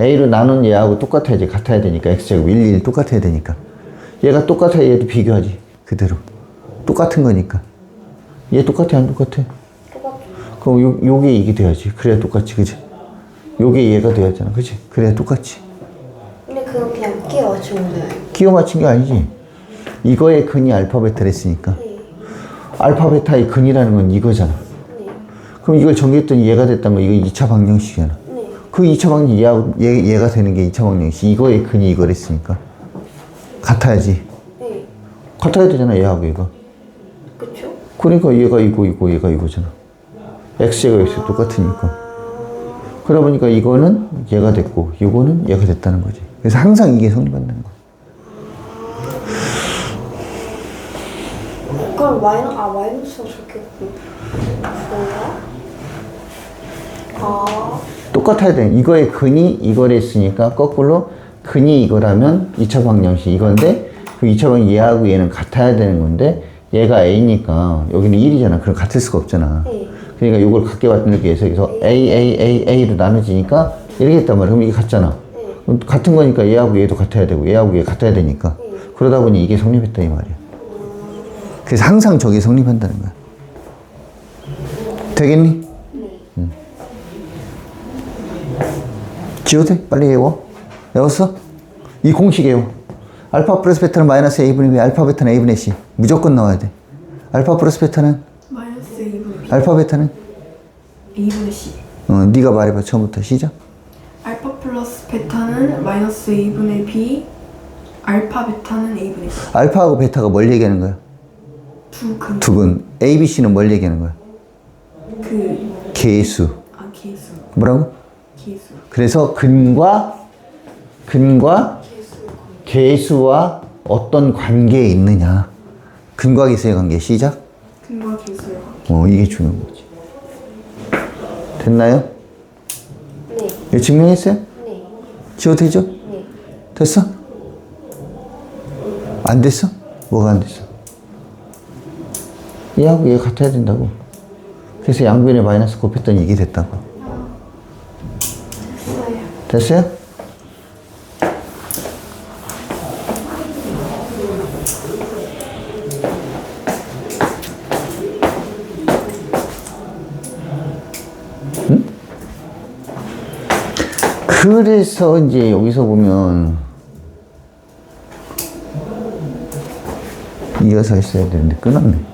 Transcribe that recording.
A로 나눈 얘하고 똑같아야지. 같아야 되니까. X제곱 1, 1 똑같아야 되니까. 얘가 똑같아야 얘도 비교하지. 그대로. 똑같은 거니까. 얘 똑같아, 안 똑같아? 그럼 요, 요게 이게 돼야지. 그래야 똑같지, 그지? 요게 얘가 돼야잖아. 그지? 그래야 똑같지. 근데 그건 그냥 끼워 맞추면 돼요. 끼워 맞춘 게 아니지. 이거의 근이 알파 베타를 했으니까. 네. 알파 베타의 근이라는 건 이거잖아. 네. 그럼 이걸 정리했더니 얘가 됐다는 거 이거 2차 방정식이잖아. 네. 그 2차 방정식 얘하고 얘, 얘가 되는 게 2차 방정식. 이거의 근이 이거랬으니까. 같아야지. 네. 같아야 되잖아, 얘하고 얘가. 그쵸? 그러니까 얘가 이거, 이거, 얘가 이거잖아. x제가 x 똑같으니까. 그러다 보니까 이거는 얘가 됐고, 이거는 얘가 됐다는 거지. 그래서 항상 이게 성립한다는 거야. 그럼 마이너, 아, 마이너스가 좋겠고. 뭐야? 아, 똑같아야 돼. 이거의 근이 이거를 했으니까 거꾸로 근이 이거라면 2차 방정식 이건데 그 2차 방정 얘하고 얘는 같아야 되는 건데 얘가 A니까 여기는 1이잖아. 그럼 같을 수가 없잖아. 네. 그러니까 이걸 갖게 만들기 위해서 여기서 A, A, A, A로 나눠지니까 이렇게 했단 말이야. 그럼 이게 같잖아. 네. 같은 거니까 얘하고 얘도 같아야 되고 얘하고 얘 같아야 되니까 그러다 보니 이게 성립했다 이 말이야. 그래서 항상 저게 성립한다는 거야. 되겠니? 네. 지워도 돼? 빨리 외워. 외웠어? 이 공식 외워. 알파 플러스 베타는 마이너스 A분의 B, 알파 베타는 A분의 C. 무조건 나와야 돼. 알파 플러스 베타는? 마이너스 2분의 B 알파 베타는? 2분의 C 어, 네가 말해봐. 처음부터 시작. 알파 플러스 베타는 마이너스 2분의 B 알파 베타는 A분의 C 알파하고 베타가 뭘 얘기하는 거야? 두 근 두 근. A, B, C는 뭘 얘기하는 거야? 그 개수. 아 개수 뭐라고? 그래서 근과 근과 개수와 어떤 관계에 있느냐. 근과 개수의 관계 시작. 근과 개수의 관계 어, 이게 중요한 거지. 됐나요? 네. 이거 증명했어요? 네. 지워 되죠? 네. 됐어? 안 됐어? 뭐가 안 됐어? 얘하고 얘가 같아야 된다고. 그래서 양변에 마이너스 곱했더니 이게 됐다고. 됐어요. 그래서 이제 여기서 보면 이어서 했어야 되는데 끊었네.